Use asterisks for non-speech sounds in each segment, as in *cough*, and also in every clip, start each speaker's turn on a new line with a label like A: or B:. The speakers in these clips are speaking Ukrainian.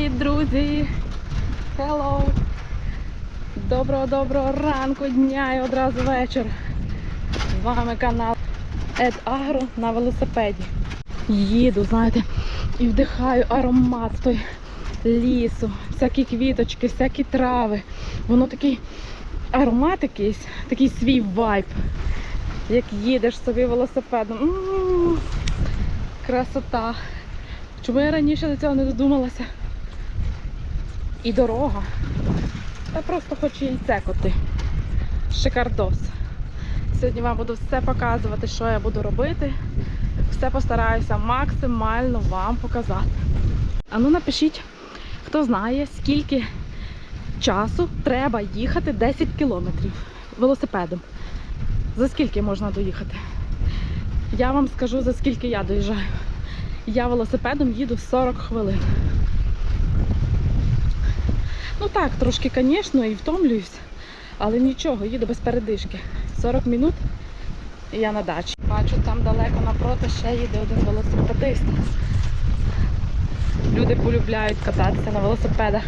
A: Привіт, друзі! Hello! Доброго доброго ранку, дня і одразу вечір. З вами канал Ед Агро на велосипеді. Їду, знаєте, і вдихаю аромат той лісу, всякі квіточки, всякі трави. Воно такий аромат якийсь, такий свій вайб. Як їдеш собі велосипедом. М, Красота. Чому я раніше до цього не додумалася? І дорога. Та просто хочу яйце коти. Шикардос. Сьогодні вам буду все показувати, що я буду робити. Все постараюся максимально вам показати. А ну напишіть, хто знає, скільки часу треба їхати 10 кілометрів велосипедом. За скільки можна доїхати? Я вам скажу, за скільки я доїжджаю. Я велосипедом їду 40 хвилин. Ну так, трошки, звісно, і втомлююсь, але нічого, їду без передишки. 40 минут і я на дачі. Бачу, там далеко напроти ще їде один велосипедист. Люди полюбляють кататися на велосипедах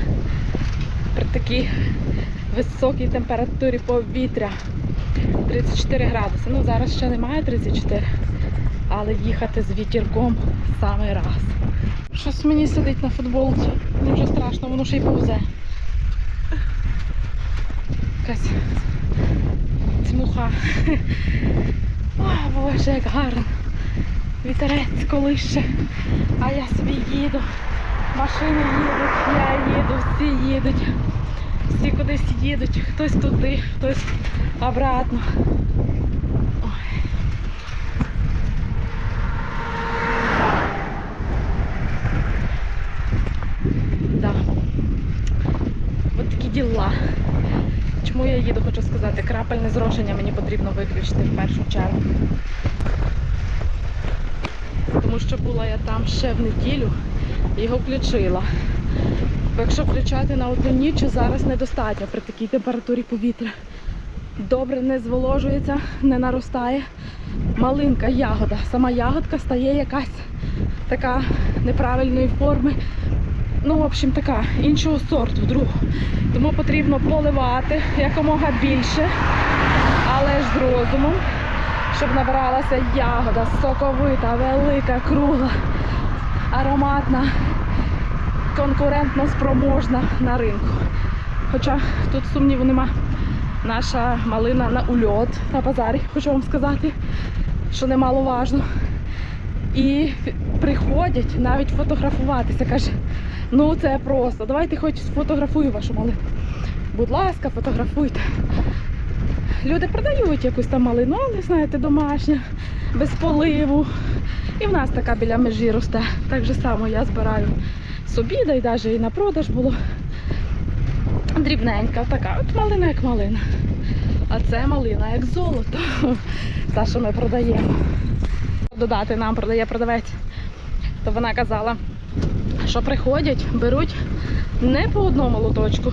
A: при такій високій температурі повітря. 34 градуси. Ну зараз ще немає 34, але їхати з вітірком самий раз. Щось мені сидить на футболці. Вже страшно, воно ще й повзе. Якась цмуха. О, Боже, як гарно. Вітерець колише. А я собі їду. Машини їдуть, я їду, всі їдуть. Всі кудись їдуть, хтось туди, хтось обратно. Ой. Да. От такі діла. Чому я їду, сказати, крапельне зрошення мені потрібно виключити в першу чергу. Тому що була я там ще в неділю його включила. Якщо включати на одну ніч, зараз недостатньо при такій температурі повітря. Добре не зволожується, не наростає. Малинка, ягода. Сама ягодка стає якась така неправильної форми. Ну, в общем, така іншого сорту, другу. Тому потрібно поливати якомога більше, але ж з розумом, щоб набиралася ягода соковита, велика, кругла, ароматна, конкурентно спроможна на ринку. Хоча тут сумніву нема. Наша малина на ульот на базарі, хочу вам сказати, що немаловажно. І приходять навіть фотографуватися. Каже, ну це просто. Давайте хоч сфотографую вашу малину. Будь ласка, фотографуйте. Люди продають якусь там малину, не знаєте, домашня, без поливу. І в нас така біля межі росте. Так же само я збираю собі, да й навіть і на продаж було. Дрібненька, така, от малина як малина. А це малина як золото. *laughs* Та, що ми продаємо. Додати нам продає продавець. То вона казала, що приходять, беруть не по одному лоточку.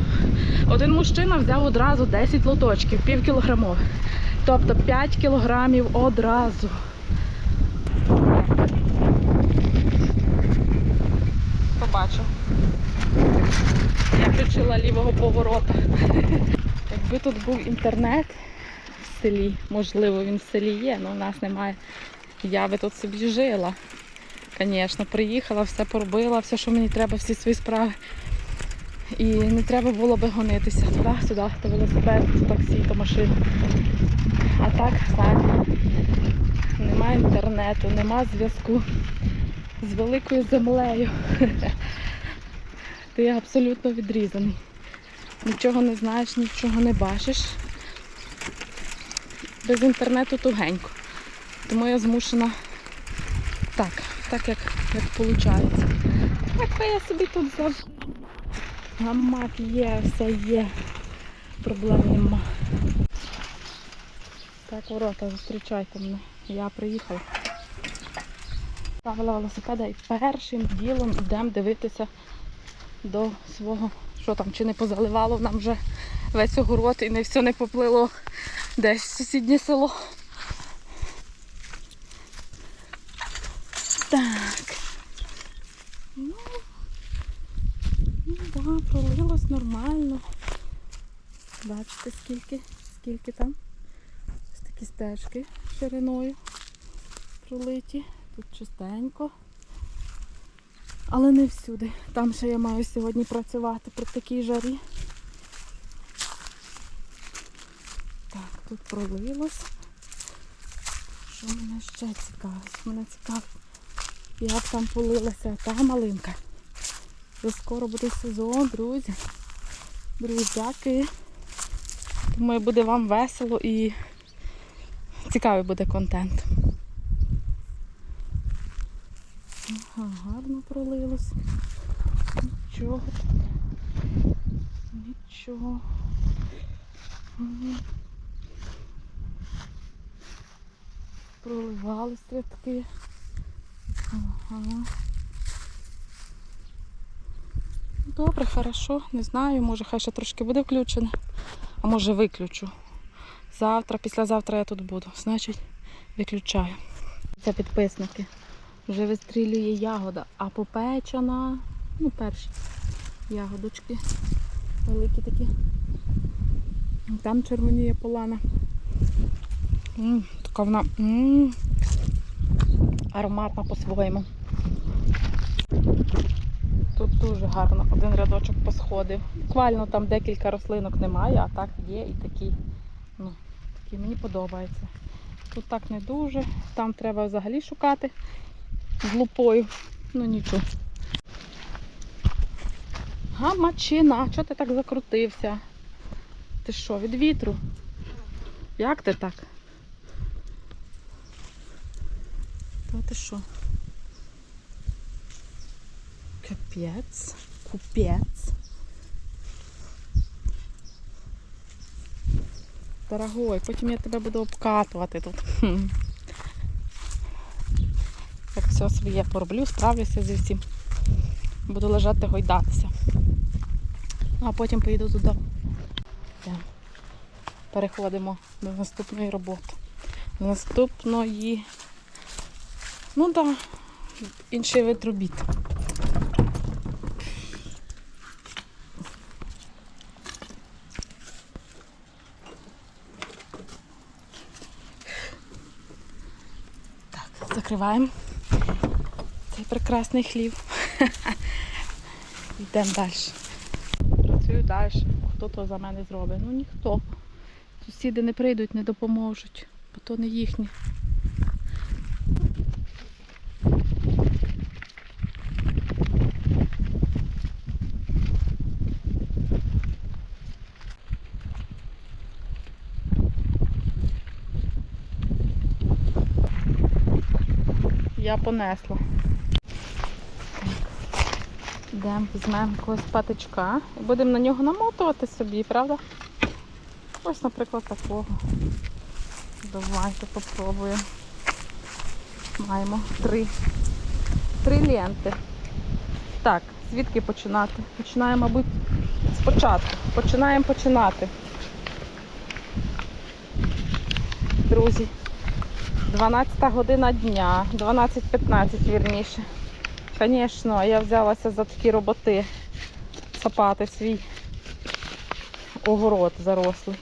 A: Один мужчина взяв одразу 10 лоточків, пів кілограмових. Тобто 5 кілограмів одразу. Побачу. Я включила лівого поворота. Якби тут був інтернет в селі, можливо, він в селі є, але в нас немає. Я би тут собі жила. Звісно, приїхала, все поробила, все, що мені треба, всі свої справи. І не треба було би гонитися туди-сюди, то велосипед, то таксі, то машина. А так, знаєте, немає інтернету, нема зв'язку з великою землею. *laughs* Ти абсолютно відрізаний. Нічого не знаєш, нічого не бачиш. Без інтернету тугенько. Тому я змушена так, так як, як виходить. Так я собі тут завжди. Гамак є, все є. Проблем нема. Так, ворота, зустрічайте мене. Я приїхала. Ставила велосипеда і першим ділом йдемо дивитися до свого, що там, чи не позаливало нам вже весь огород і не все не поплило десь в сусіднє село. Так. Ну, Так, пролилось нормально. Бачите, скільки, скільки там. Ось такі стежки шириною пролиті. Тут чистенько. Але не всюди. Там ще я маю сьогодні працювати при такій жарі. Так, тут пролилось. Що мене ще цікавить? Мене цікавить, як там полилася та малинка. Вже скоро буде сезон, друзі. Друзяки. Думаю, буде вам весело і цікавий буде контент. Ага, гарно пролилось. Нічого. Нічого. Проливались рядки. Ага. Добре, хорошо. Не знаю, може хай ще трошки буде включене, а може виключу. Завтра, післязавтра я тут буду. Значить, виключаю. Це підписники. Вже вистрілює ягода, а попечена, ну, перші ягодочки. Великі такі. Там червоніє полана. М, така вона м, ароматна по-своєму. Тут дуже гарно один рядочок посходив. Буквально там декілька рослинок немає, а так є і такі. Ну, такі мені подобається. Тут так не дуже. Там треба взагалі шукати з лупою. Ну нічого. Гамачина, чого ти так закрутився? Ти що, від вітру? Як ти так? Та ти що? Капець, купець. Дорогой, потім я тебе буду обкатувати тут. Як все своє пороблю, справлюся зі всім. Буду лежати гойдатися. Ну, а потім поїду додому. Переходимо до наступної роботи. До наступної. Ну так, да, інший вид робіт. Так, закриваємо цей прекрасний хлів. *laughs* Йдемо далі. Працюю далі. Хто то за мене зробить? Ну ніхто. Сусіди не прийдуть, не допоможуть, бо то не їхнє. Я понесла. Йдемо, візьмемо якогось патичка і будемо на нього намотувати собі, правда? Ось, наприклад, такого. Давайте попробуємо. Маємо три. Три ленти. Так, звідки починати? Починаємо, мабуть, спочатку. Починаємо починати. Друзі, 12 година дня, 12.15 вірніше. Звісно, я взялася за такі роботи сапати свій огород зарослий.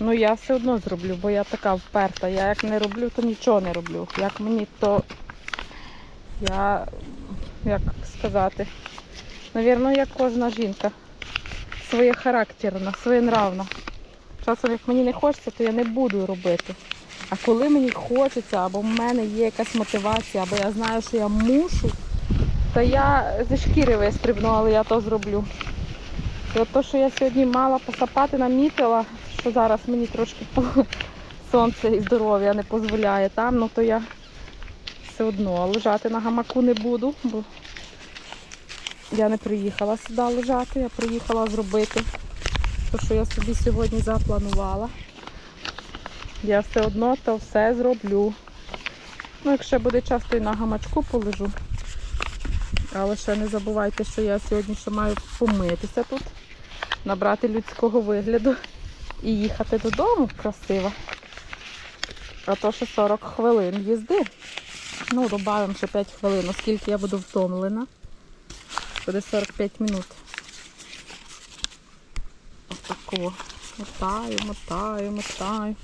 A: Ну я все одно зроблю, бо я така вперта. Я як не роблю, то нічого не роблю. Як мені, то я, як сказати, навірно, як кожна жінка. Своє характерна, своєнравна. Часом, як мені не хочеться, то я не буду робити. А коли мені хочеться, або в мене є якась мотивація, або я знаю, що я мушу, то я зі шкіри вистрибну, але я то зроблю. І от то, що я сьогодні мала посапати, намітила, що зараз мені трошки сонце і здоров'я не дозволяє там, ну то я все одно лежати на гамаку не буду, бо я не приїхала сюди лежати, я приїхала зробити те, що я собі сьогодні запланувала. Я все одно то все зроблю. Ну, якщо буде час, то й на гамачку полежу. Але ще не забувайте, що я сьогодні ще маю помитися тут, набрати людського вигляду і їхати додому красиво. А то ще 40 хвилин їзди. Ну, додаємо ще 5 хвилин, оскільки я буду втомлена. Буде 45 минут. Отако. Мотаю, мотаю, мотаю.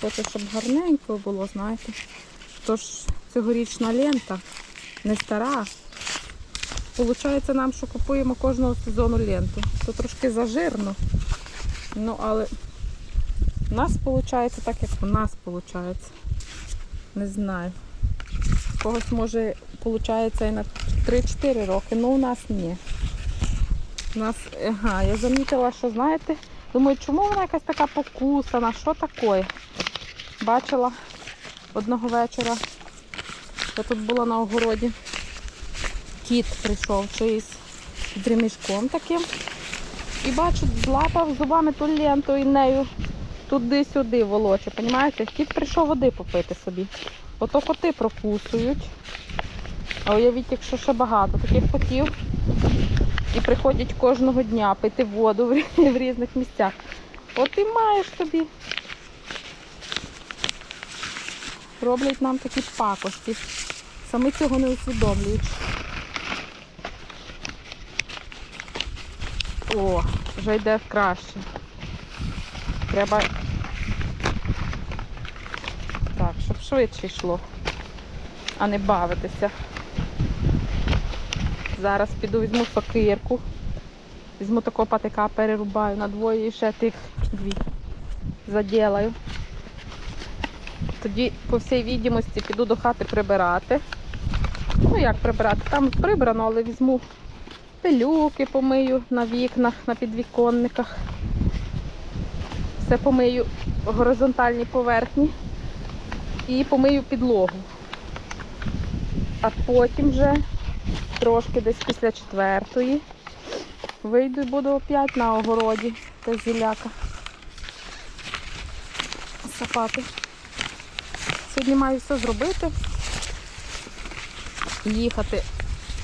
A: Хочу, щоб гарненько було, знаєте. Тож цьогорічна лента не стара. Получається нам, що купуємо кожного сезону ленту. То трошки зажирно. Ну, але у нас виходить так, як у нас виходить. Не знаю. У когось може виходить і на 3-4 роки, але у нас ні. У нас, ага, я замітила, що знаєте, думаю, чому вона якась така покусана, що таке? Бачила одного вечора, я тут була на огороді. Кіт прийшов чиїсь з ремішком таким. І бачу, злапав зубами ту ленту і нею туди-сюди волоче. Понімаєте? Кіт прийшов води попити собі. Ото коти прокусують. А уявіть, якщо ще багато таких котів. І приходять кожного дня пити воду в різних місцях. От і маєш собі. Роблять нам такі пакості. Самі цього не усвідомлюють. О, вже йде в краще. Треба так, щоб швидше йшло, а не бавитися. Зараз піду візьму сокирку. Візьму такого патика, перерубаю на двоє і ще тих дві заділаю. Тоді, по всій відомості, піду до хати прибирати. Ну як прибирати? Там прибрано, але візьму пилюки помию на вікнах, на підвіконниках. Все помию горизонтальні поверхні і помию підлогу. А потім вже трошки десь після четвертої вийду і буду опять на огороді та зіляка сапати. Сьогодні маю все зробити. Їхати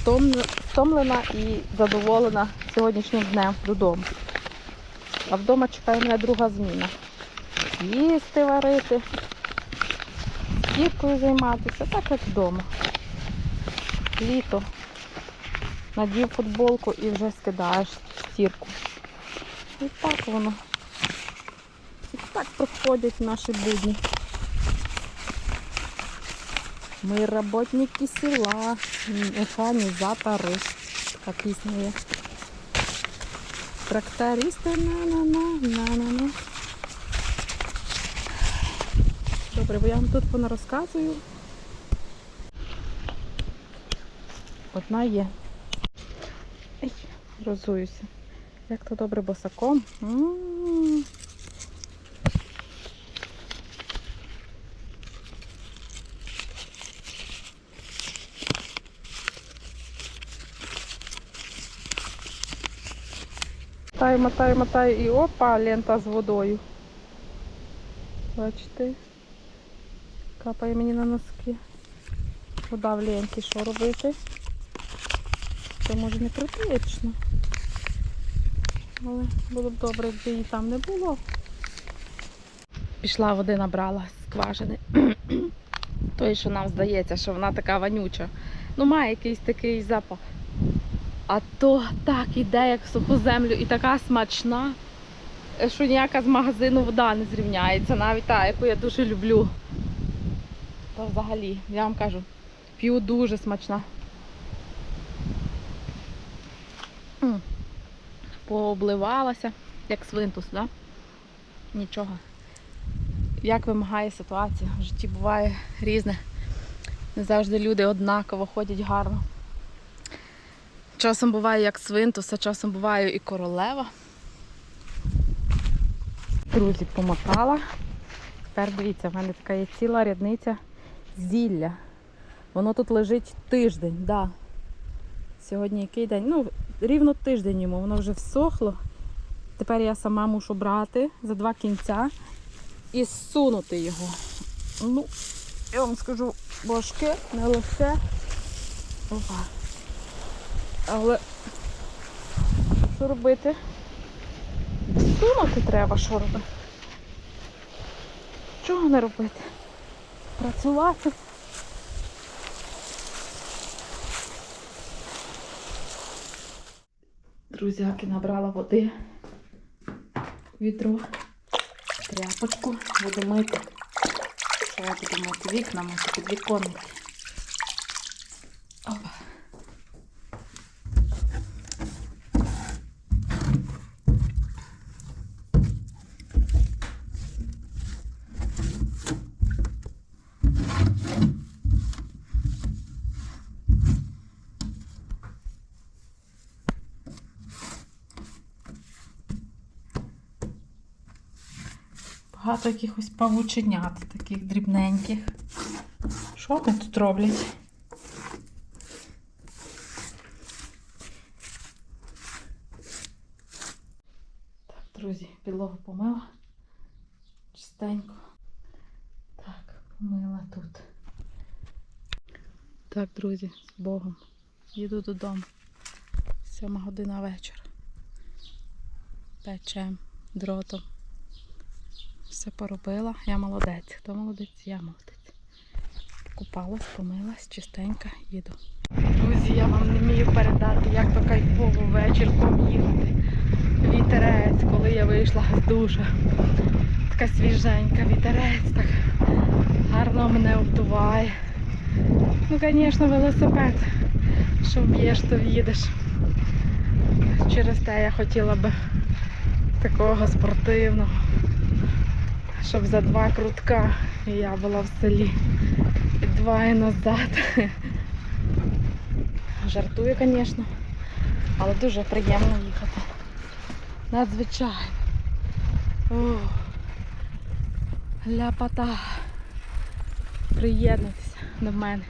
A: втомлена- і задоволена сьогоднішнім днем додому. А вдома чекає мене друга зміна. Їсти варити, стіркою займатися, так як вдома. Літо. Надів футболку і вже скидаєш стірку. І так воно. І так проходять наші будні. Ми работники села, механізатори. Така пісня є. Трактористи на-на-на, на-на-на. Добре, бо я вам тут понарозказую. Одна є. Розуюся. Як то добре босаком. М. Мотаю, мотаю, мотаю і опа, лента з водою. Бачите? Капає мені на носки. Вода в ленті, що робити? Це може не критично. Але було б добре, якби її там не було. Пішла води набрала з скважини. *clears throat* Той, що нам здається, що вона така вонюча. Ну, має якийсь такий запах. А то так іде, як в суху землю, і така смачна, що ніяка з магазину вода не зрівняється. Навіть та, яку я дуже люблю. То взагалі, я вам кажу, п'ю дуже смачна. М. Пообливалася, як свинтус, да? Нічого. Як вимагає ситуація. В житті буває різне. Не завжди люди однаково ходять гарно. Часом буває як свинтус, а часом буває і королева. Друзі, помотала. Тепер дивіться, в мене така є ціла рядниця зілля. Воно тут лежить тиждень, да. Сьогодні який день? Ну, рівно тиждень йому, воно вже всохло. Тепер я сама мушу брати за два кінця і зсунути його. Ну, я вам скажу, важке, не легке. Опа. Але що робити? Сунути треба, що робити. Чого не робити? Працювати. Друзяки набрала води. Відро. Тряпочку. Буду мити. Що я буду мити вікна, мити підвіконники. Багато якихось павученят, таких дрібненьких. Що вони тут роблять? Так, друзі, підлогу помила. Чистенько. Так, помила тут. Так, друзі, з Богом. Їду додому. Сьома година вечора. Печем дротом. Все поробила. Я молодець. Хто молодець? Я молодець. Купалась, помилась, чистенька, їду. Друзі, я вам не вмію передати, як то кайфово вечірком їхати. Вітерець, коли я вийшла з душа. Така свіженька, вітерець так гарно мене обдуває. Ну, звісно, велосипед. Що вб'єш, то в'їдеш. Через те я хотіла би такого спортивного щоб за два крутка я була в селі. Два і назад. Жартую, звісно, але дуже приємно їхати. Надзвичайно. О, ляпота. Приєднуйтеся до мене.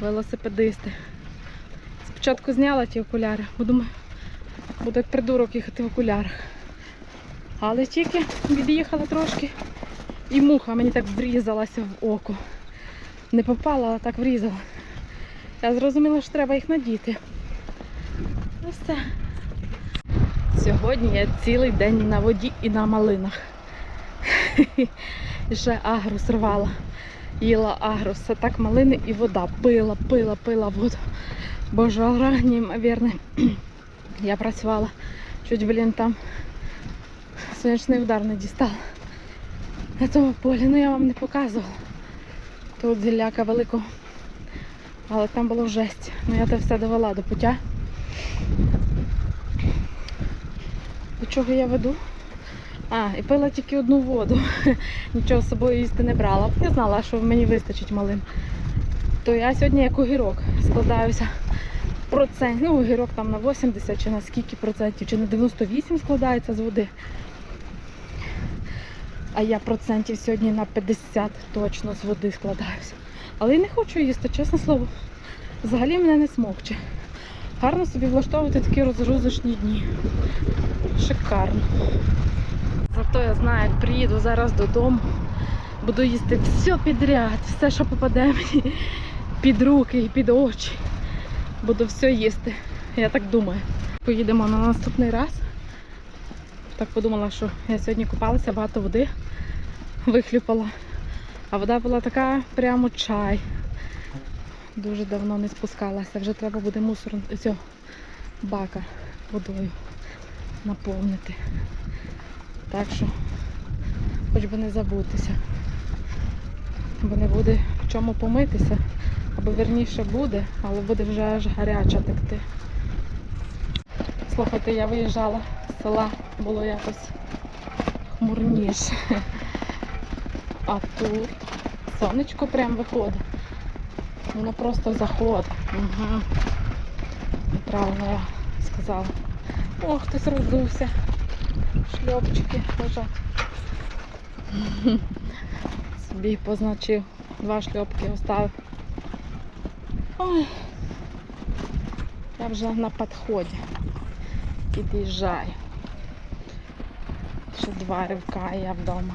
A: Велосипедисти. Спочатку зняла ті окуляри, бо думаю, буду як придурок їхати в окулярах. Але тільки від'їхала трошки. І муха мені так врізалася в око. Не попала, а так врізала. Я зрозуміла, що треба їх надіти. Ну все. Сьогодні я цілий день на воді і на малинах. І *laughs* ще агрус рвала. Їла агрус. Це так малини і вода. Пила, пила, пила воду. Бо жара, неймовірне. Я працювала. Чуть, блін, там сонячний удар не дістала. На тому полі, ну я вам не показувала. Тут зілляка великого. Але там було жесть. Ну я це все довела до пуття. До чого я веду? А, і пила тільки одну воду. *laughs* Нічого з собою їсти не брала. Я знала, що мені вистачить малим. То я сьогодні як огірок складаюся процент. Ну, огірок там на 80 чи на скільки процентів, чи на 98 складається з води. А я процентів сьогодні на 50 точно з води складаюся. Але я не хочу їсти, чесне слово. Взагалі мене не смокче. Гарно собі влаштовувати такі розгрузочні дні. Шикарно. Зато я знаю, як приїду зараз додому, буду їсти все підряд, все, що попаде мені під руки і під очі. Буду все їсти. Я так думаю. Поїдемо на наступний раз. Так подумала, що я сьогодні купалася, багато води вихлюпала. А вода була така прямо чай. Дуже давно не спускалася. Вже треба буде мусор цього бака водою наповнити. Так що, хоч би не забутися. Бо не буде в чому помитися. Або верніше буде, але буде вже аж гаряча текти. Слухайте, я виїжджала з села, було якось хмурніше. А тут сонечко прям виходить. Воно просто заходить. Угу. Правильно я сказала. О, хтось роздувся. Шльопчики лежать. *laughs* Собі позначив. Два шльопки оставив. Ой. Я вже на підході. Під'їжджаю. Ще два ривка і я вдома.